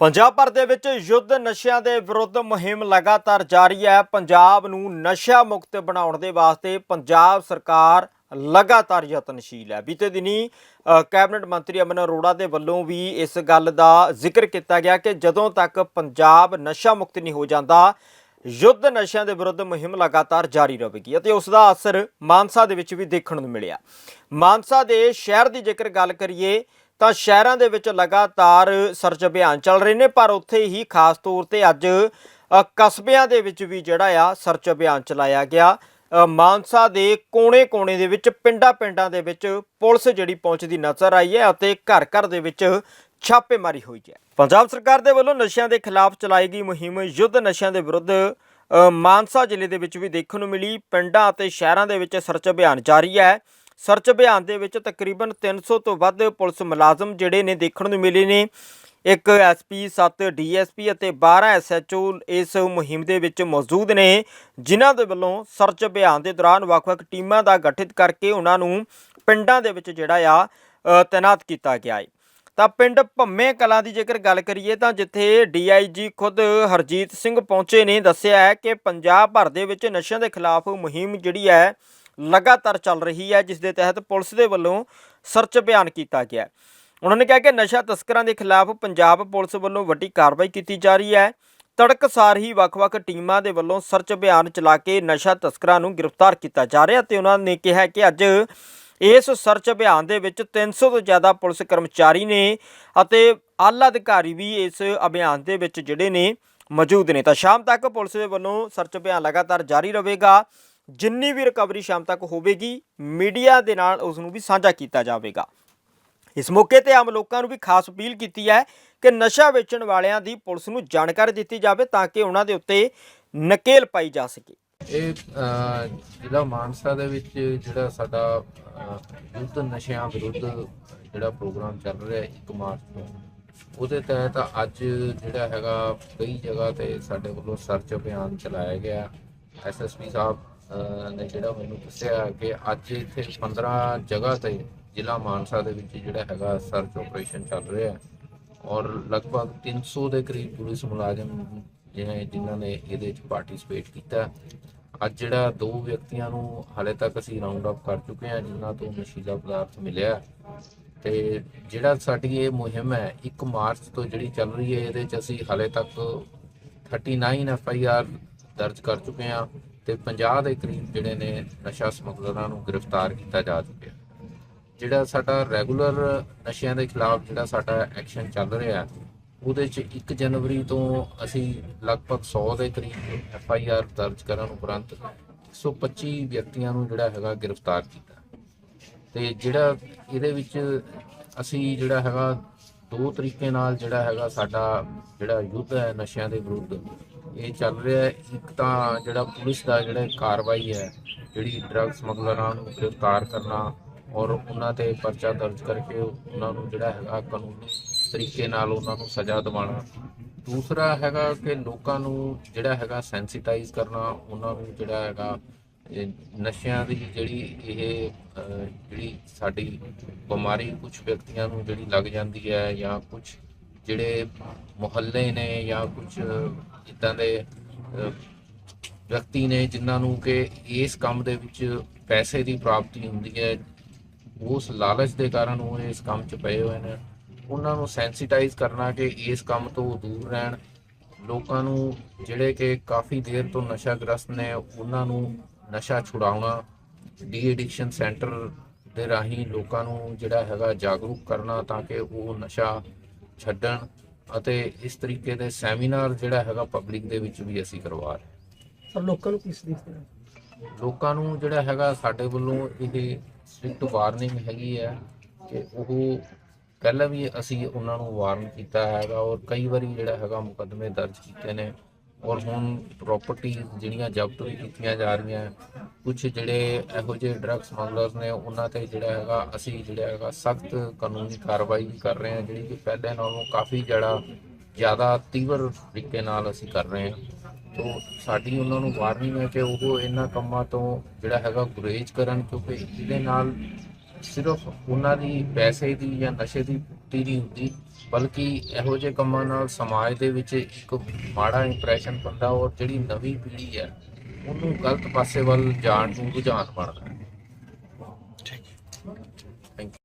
ਪੰਜਾਬ ਭਰ ਦੇ ਵਿੱਚ ਯੁੱਧ ਨਸ਼ਿਆਂ ਦੇ ਵਿਰੁੱਧ ਮੁਹਿੰਮ ਲਗਾਤਾਰ ਜਾਰੀ ਹੈ। ਪੰਜਾਬ ਨੂੰ ਨਸ਼ਾ ਮੁਕਤ ਬਣਾਉਣ ਦੇ ਵਾਸਤੇ ਪੰਜਾਬ ਸਰਕਾਰ ਲਗਾਤਾਰ ਯਤਨਸ਼ੀਲ ਹੈ। ਬੀਤੇ ਦਿਨੀ ਕੈਬਨਿਟ ਮੰਤਰੀ ਅਮਨ ਅਰੋੜਾ ਦੇ ਵੱਲੋਂ ਵੀ ਇਸ ਗੱਲ ਦਾ ਜ਼ਿਕਰ ਕੀਤਾ ਗਿਆ ਕਿ ਜਦੋਂ ਤੱਕ ਪੰਜਾਬ ਨਸ਼ਾ ਮੁਕਤ ਨਹੀਂ ਹੋ ਜਾਂਦਾ, ਯੁੱਧ ਨਸ਼ਿਆਂ ਦੇ ਵਿਰੁੱਧ ਮੁਹਿੰਮ ਲਗਾਤਾਰ ਜਾਰੀ ਰਹੇਗੀ ਅਤੇ ਉਸ ਦਾ ਅਸਰ ਮਾਨਸਾ ਦੇ ਵਿੱਚ ਵੀ ਦੇਖਣ ਨੂੰ ਮਿਲਿਆ। ਮਾਨਸਾ ਦੇ ਸ਼ਹਿਰ ਦੀ ਜੇਕਰ ਗੱਲ ਕਰੀਏ ਤਾਂ ਸ਼ਹਿਰਾਂ ਦੇ ਵਿੱਚ ਲਗਾਤਾਰ ਸਰਚ ਅਭਿਆਨ ਚੱਲ ਰਹੇ ਨੇ, ਪਰ ਉੱਥੇ ਹੀ ਖਾਸ ਤੌਰ ਤੇ ਅੱਜ ਕਸਬਿਆਂ ਦੇ ਵਿੱਚ ਵੀ ਜਿਹੜਾ ਆ ਸਰਚ ਅਭਿਆਨ ਚਲਾਇਆ ਗਿਆ। ਮਾਨਸਾ ਦੇ ਕੋਨੇ-ਕੋਨੇ ਦੇ ਵਿੱਚ, ਪਿੰਡਾਂ-ਪਿੰਡਾਂ ਦੇ ਵਿੱਚ ਪੁਲਿਸ ਜਿਹੜੀ ਪਹੁੰਚਦੀ ਨਜ਼ਰ ਆਈ ਹੈ ਅਤੇ ਘਰ-ਘਰ ਦੇ ਵਿੱਚ ਛਾਪੇਮਾਰੀ ਹੋਈ ਹੈ। ਪੰਜਾਬ ਸਰਕਾਰ ਦੇ ਵੱਲੋਂ ਨਸ਼ਿਆਂ ਦੇ ਖਿਲਾਫ ਚਲਾਈ ਗਈ ਮੁਹਿੰਮ ਯੁੱਧ ਨਸ਼ਿਆਂ ਦੇ ਵਿਰੁੱਧ ਮਾਨਸਾ ਜ਼ਿਲ੍ਹੇ ਦੇ ਵਿੱਚ ਵੀ ਦੇਖਣ ਨੂੰ ਮਿਲੀ। ਪਿੰਡਾਂ ਅਤੇ ਸ਼ਹਿਰਾਂ ਦੇ ਵਿੱਚ ਸਰਚ ਅਭਿਆਨ ਜਾਰੀ ਹੈ। ਸਰਚ ਅਭਿਆਨ ਦੇ ਵਿੱਚ ਤਕਰੀਬਨ 300 ਤੋਂ ਵੱਧ ਪੁਲਿਸ ਮੁਲਾਜ਼ਮ ਜਿਹੜੇ ਨੇ ਦੇਖਣ ਨੂੰ ਮਿਲੇ ਨੇ। ਇੱਕ ਐਸਪੀ 7 ਡੀਐਸਪੀ ਅਤੇ 12 ਐਸਐਚਓ ਇਸ ਮੁਹਿੰਮ ਦੇ ਵਿੱਚ ਮੌਜੂਦ ਨੇ, ਜਿਨ੍ਹਾਂ ਦੇ ਵੱਲੋਂ ਸਰਚ ਅਭਿਆਨ ਦੇ ਦੌਰਾਨ ਵੱਖ-ਵੱਖ ਟੀਮਾਂ ਦਾ ਗਠਿਤ ਕਰਕੇ ਉਹਨਾਂ ਨੂੰ ਪਿੰਡਾਂ ਦੇ ਵਿੱਚ ਜਿਹੜਾ ਆ ਤਾਇਨਾਤ ਕੀਤਾ ਗਿਆ ਹੈ ਤਾਂ ਪਿੰਡ ਭੰਮੇ ਕਲਾਂ ਦੀ ਜੇਕਰ ਗੱਲ ਕਰੀਏ ਤਾਂ ਜਿੱਥੇ ਡੀਆਈਜੀ ਖੁਦ ਹਰਜੀਤ ਸਿੰਘ ਪਹੁੰਚੇ ਨੇ, ਦੱਸਿਆ ਹੈ ਕਿ ਪੰਜਾਬ ਭਰ ਦੇ ਵਿੱਚ ਨਸ਼ਿਆਂ ਦੇ ਖਿਲਾਫ ਮੁਹਿੰਮ ਜਿਹੜੀ ਹੈ ਲਗਾਤਾਰ ਚੱਲ ਰਹੀ ਹੈ, ਜਿਸ ਦੇ ਤਹਿਤ ਪੁਲਿਸ ਦੇ ਵੱਲੋਂ ਸਰਚ ਅਭਿਆਨ ਕੀਤਾ ਗਿਆ ਹੈ। ਉਹਨਾਂ ਨੇ ਕਿਹਾ ਕਿ ਨਸ਼ਾ ਤਸਕਰਾਂ ਦੇ ਖਿਲਾਫ ਪੰਜਾਬ ਪੁਲਿਸ ਵੱਲੋਂ ਵੱਡੀ ਕਾਰਵਾਈ ਕੀਤੀ ਜਾ ਰਹੀ ਹੈ। ਤੜਕਸਾਰ ਹੀ ਵੱਖ-ਵੱਖ ਟੀਮਾਂ ਦੇ ਵੱਲੋਂ ਸਰਚ ਅਭਿਆਨ ਚਲਾ ਕੇ ਨਸ਼ਾ ਤਸਕਰਾਂ ਨੂੰ ਗ੍ਰਿਫਤਾਰ ਕੀਤਾ ਜਾ ਰਿਹਾ ਤੇ ਉਹਨਾਂ ਨੇ ਕਿਹਾ ਕਿ ਅੱਜ ਇਸ ਸਰਚ ਅਭਿਆਨ ਦੇ ਵਿੱਚ 300 ਤੋਂ ਜ਼ਿਆਦਾ ਪੁਲਿਸ ਕਰਮਚਾਰੀ ਨੇ ਅਤੇ ਆਲਾ ਅਧਿਕਾਰੀ ਵੀ ਇਸ ਅਭਿਆਨ ਦੇ ਵਿੱਚ ਜਿਹੜੇ ਨੇ ਮੌਜੂਦ ਨੇ। ਤਾਂ ਸ਼ਾਮ ਤੱਕ ਪੁਲਿਸ ਦੇ ਵੱਲੋਂ ਸਰਚ ਅਭਿਆਨ ਲਗਾਤਾਰ ਜਾਰੀ ਰਹੇਗਾ। ਜਿੰਨੀ ਵੀ ਰਿਕਵਰੀ ਸ਼ਾਮ ਤੱਕ ਹੋਵੇਗੀ, ਮੀਡੀਆ ਦੇ ਨਾਲ ਉਸ ਨੂੰ ਵੀ ਸਾਂਝਾ ਕੀਤਾ ਜਾਵੇਗਾ। ਇਸ ਮੌਕੇ ਤੇ ਆਮ ਲੋਕਾਂ ਨੂੰ ਵੀ ਖਾਸ ਅਪੀਲ ਕੀਤੀ ਹੈ ਕਿ ਨਸ਼ਾ ਵੇਚਣ ਵਾਲਿਆਂ ਦੀ ਪੁਲਿਸ ਨੂੰ ਜਾਣਕਾਰੀ ਦਿੱਤੀ ਜਾਵੇ ਤਾਂ ਕਿ ਉਹਨਾਂ ਦੇ ਉੱਤੇ ਨਕੇਲ ਪਾਈ ਜਾ ਸਕੇ। ਇਹ ਜ਼ਿਲ੍ਹਾ ਮਾਨਸਾ ਦੇ ਵਿੱਚ ਜਿਹੜਾ ਸਾਡਾ ਯੁੱਧ ਨਸ਼ਿਆਂ ਵਿਰੁੱਧ ਜਿਹੜਾ ਪ੍ਰੋਗਰਾਮ ਚੱਲ ਰਿਹਾ 1 ਮਾਰਚ ਤੋਂ, ਉਹਦੇ ਤਹਿਤ ਅੱਜ ਜਿਹੜਾ ਹੈਗਾ ਕਈ ਜਗ੍ਹਾ ਤੇ ਸਾਡੇ ਵੱਲੋਂ ਸਰਚ ਅਭਿਆਨ ਚਲਾਇਆ ਗਿਆ। ਐਸਐਸਪੀ ਸਾਹਿਬ ਨੇ ਜਿਹੜਾ ਮੈਨੂੰ ਦੱਸਿਆ ਕਿ ਅੱਜ ਇੱਥੇ 15 ਜਗ੍ਹਾ ਤੇ ਜ਼ਿਲ੍ਹਾ ਮਾਨਸਾ ਦੇ ਵਿੱਚ ਜਿਹੜਾ ਹੈਗਾ ਸਰਚ ਆਪਰੇਸ਼ਨ ਚੱਲ ਰਿਹਾ ਔਰ ਲਗਭਗ 300 ਦੇ ਕਰੀਬ ਪੁਲਿਸ ਮੁਲਾਜ਼ਮ ਜਿਹੜੇ ਜਿਨ੍ਹਾਂ ਨੇ ਇਹਦੇ ਵਿੱਚ ਪਾਰਟਿਸਿਪੇਟ ਕੀਤਾ। ਅੱਜ ਜਿਹੜਾ ਦੋ ਵਿਅਕਤੀਆਂ ਨੂੰ ਹਾਲੇ ਤੱਕ ਅਸੀਂ ਰਾਉਂਡ ਅਪ ਕਰ ਚੁੱਕੇ ਹਾਂ, ਜਿਨ੍ਹਾਂ ਤੋਂ ਨਸ਼ੀਲਾ ਪਦਾਰਥ ਮਿਲਿਆ। ਤੇ ਜਿਹੜਾ ਸਾਡੀ ਇਹ ਮੁਹਿੰਮ ਹੈ 1 ਮਾਰਚ ਤੋਂ ਜਿਹੜੀ ਚੱਲ ਰਹੀ ਹੈ, ਇਹਦੇ ਵਿੱਚ ਅਸੀਂ ਹਾਲੇ ਤੱਕ 39 ਐਫ ਆਈ ਆਰ ਦਰਜ ਕਰ ਚੁੱਕੇ ਹਾਂ ਤੇ 50 ਦੇ ਕਰੀਬ ਜਿਹੜੇ ਨੇ ਨਸ਼ਾ ਸਮਗਲਰਾਂ ਨੂੰ ਗ੍ਰਿਫਤਾਰ ਕੀਤਾ ਜਾ ਚੁੱਕਿਆ ਜਿਹੜਾ ਸਾਡਾ ਰੈਗੂਲਰ ਨਸ਼ਿਆਂ ਦੇ ਖਿਲਾਫ ਜਿਹੜਾ ਸਾਡਾ ਐਕਸ਼ਨ ਚੱਲ ਰਿਹਾ ਉਹਦੇ ਚ 1 ਜਨਵਰੀ ਤੋਂ ਅਸੀਂ ਲਗਭਗ 100 ਦੇ ਕਰੀਬ ਐਫ ਆਈ ਆਰ ਦਰਜ ਕਰਨ ਉਪਰੰਤ 125 ਵਿਅਕਤੀਆਂ ਨੂੰ ਜਿਹੜਾ ਹੈਗਾ ਗ੍ਰਿਫਤਾਰ ਕੀਤਾ ਤੇ ਜਿਹੜਾ ਇਹਦੇ ਵਿੱਚ ਅਸੀਂ ਜਿਹੜਾ ਹੈਗਾ ਦੋ ਤਰੀਕੇ ਨਾਲ ਜਿਹੜਾ ਹੈਗਾ ਸਾਡਾ ਜਿਹੜਾ ਯੁੱਧ ਹੈ ਨਸ਼ਿਆਂ ਦੇ ਵਿਰੁੱਧ ਇਹ ਚੱਲ ਰਿਹਾ ਹੈ। ਇੱਕ ਤਾਂ ਜਿਹੜਾ ਪੁਲਿਸ ਦਾ ਜਿਹੜਾ ਕਾਰਵਾਈ ਹੈ, ਜਿਹੜੀ ਡਰੱਗ ਸਮਗਲਰਾਂ ਨੂੰ ਗ੍ਰਿਫਤਾਰ ਕਰਨਾ ਔਰ ਉਹਨਾਂ ਤੇ ਪਰਚਾ ਦਰਜ ਕਰਕੇ ਉਹਨਾਂ ਨੂੰ ਜਿਹੜਾ ਹੈਗਾ ਕਾਨੂੰਨੀ ਤਰੀਕੇ ਨਾਲ ਉਹਨਾਂ ਨੂੰ ਸਜ਼ਾ ਦਿਵਾਉਣਾ। ਦੂਸਰਾ ਹੈਗਾ ਕਿ ਲੋਕਾਂ ਨੂੰ ਜਿਹੜਾ ਹੈਗਾ ਸੈਂਸਿਟਾਈਜ਼ ਕਰਨਾ, ਉਹਨਾਂ ਨੂੰ ਜਿਹੜਾ ਹੈਗਾ ਨਸ਼ਿਆਂ ਦੀ ਜਿਹੜੀ ਇਹ ਜਿਹੜੀ ਸਾਡੀ ਬਿਮਾਰੀ ਕੁਝ ਵਿਅਕਤੀਆਂ ਨੂੰ ਜਿਹੜੀ ਲੱਗ ਜਾਂਦੀ ਹੈ ਜਾਂ ਕੁਝ ਜਿਹੜੇ ਮੁਹੱਲੇ ਨੇ ਜਾਂ ਕੁਝ ਇਦਾਂ ਦੇ ਵਿਅਕਤੀ ਨੇ ਜਿਨ੍ਹਾਂ ਨੂੰ ਕਿ ਇਸ ਕੰਮ ਦੇ ਵਿੱਚ ਪੈਸੇ ਦੀ ਪ੍ਰਾਪਤੀ ਹੁੰਦੀ ਹੈ, ਉਸ ਲਾਲਚ ਦੇ ਕਾਰਨ ਉਹ ਇਸ ਕੰਮ 'ਚ ਪਏ ਹੋਏ ਨੇ। ਉਹਨਾਂ ਨੂੰ ਸੈਂਸਿਟਾਈਜ਼ ਕਰਨਾ ਕਿ ਇਸ ਕੰਮ ਤੋਂ ਦੂਰ ਰਹਿਣ। ਲੋਕਾਂ ਨੂੰ ਜਿਹੜੇ ਕਿ ਕਾਫੀ ਦੇਰ ਤੋਂ ਨਸ਼ਾ ਗ੍ਰਸਤ ਨੇ, ਉਹਨਾਂ ਨੂੰ ਨਸ਼ਾ ਛੁਡਾਉਣਾ ਡੀ ਐਡਿਕਸ਼ਨ ਸੈਂਟਰ ਦੇ ਰਾਹੀਂ ਲੋਕਾਂ ਨੂੰ ਜਿਹੜਾ ਹੈਗਾ ਜਾਗਰੂਕ ਕਰਨਾ ਤਾਂ ਕਿ ਉਹ ਨਸ਼ਾ ਛੱਡਣ ਅਤੇ ਇਸ ਤਰੀਕੇ ਦੇ ਸੈਮੀਨਾਰ ਜਿਹੜਾ ਹੈਗਾ ਪਬਲਿਕ ਦੇ ਵਿੱਚ ਵੀ ਅਸੀਂ ਕਰਵਾ ਰਹੇ ਹਾਂ। ਪਰ ਲੋਕਾਂ ਨੂੰ ਕਿਸ ਦੇਖਦੇ ਲੋਕਾਂ ਨੂੰ ਜਿਹੜਾ ਹੈਗਾ ਸਾਡੇ ਵੱਲੋਂ ਇਹ ਸਟ੍ਰਿਕਟ ਵਾਰਨਿੰਗ ਹੈਗੀ ਹੈ ਕਿ ਉਹ ਪਹਿਲਾਂ ਵੀ ਅਸੀਂ ਉਹਨਾਂ ਨੂੰ ਵਾਰਨ ਕੀਤਾ ਹੈਗਾ ਔਰ ਕਈ ਵਾਰੀ ਜਿਹੜਾ ਹੈਗਾ ਮੁਕੱਦਮੇ ਦਰਜ ਕੀਤੇ ਨੇ ਔਰ ਹੁਣ ਪ੍ਰਾਪਰਟੀ ਜਿਹੜੀਆਂ ਜ਼ਬਤ ਵੀ ਕੀਤੀਆਂ ਜਾ ਰਹੀਆਂ ਕੁਝ ਜਿਹੜੇ ਇਹੋ ਜਿਹੇ ਡਰੱਗ ਸਮਗਲਰਸ ਨੇ, ਉਹਨਾਂ ਤੇ ਜਿਹੜਾ ਹੈਗਾ, ਅਸੀਂ ਜਿਹੜਾ ਹੈਗਾ ਸਖਤ ਕਾਨੂੰਨੀ ਕਾਰਵਾਈ ਵੀ ਕਰ ਰਹੇ ਹਾਂ, ਜਿਹੜੀ ਕਿ ਪਹਿਲੇ ਨਾਲੋਂ ਕਾਫੀ ਜਿਹੜਾ ਜ਼ਿਆਦਾ ਤੀਵਰ ਤਰੀਕੇ ਨਾਲ ਅਸੀਂ ਕਰ ਰਹੇ ਹਾਂ। ਤੋ ਸਾਡੀ ਉਹਨਾਂ ਨੂੰ ਵਾਰਨਿੰਗ ਹੈ ਕਿ ਉਹ ਇਹਨਾਂ ਕੰਮਾਂ ਤੋਂ ਜਿਹੜਾ ਹੈਗਾ ਗੁਰੇਜ਼ ਕਰਨ, ਕਿਉਂਕਿ ਇਹਦੇ ਨਾਲ ਸਿਰਫ ਉਹਨਾਂ ਦੀ ਪੈਸੇ ਦੀ ਜਾਂ ਨਸ਼ੇ ਦੀ ਪੂਰਤੀ ਨਹੀਂ ਹੁੰਦੀ ਬਲਕਿ ਇਹੋ ਜਿਹੇ ਕੰਮਾਂ ਨਾਲ ਸਮਾਜ ਦੇ ਵਿੱਚ ਇੱਕ ਮਾੜਾ ਇੰਪ੍ਰੈਸ਼ਨ ਪੈਂਦਾ ਔਰ ਜਿਹੜੀ ਨਵੀਂ ਪੀੜ੍ਹੀ ਹੈ ਉਹਨੂੰ ਗਲਤ ਪਾਸੇ ਵੱਲ ਜਾਣ ਨੂੰ ਰੁਝਾਨ ਬਣਦਾ ਹੈ।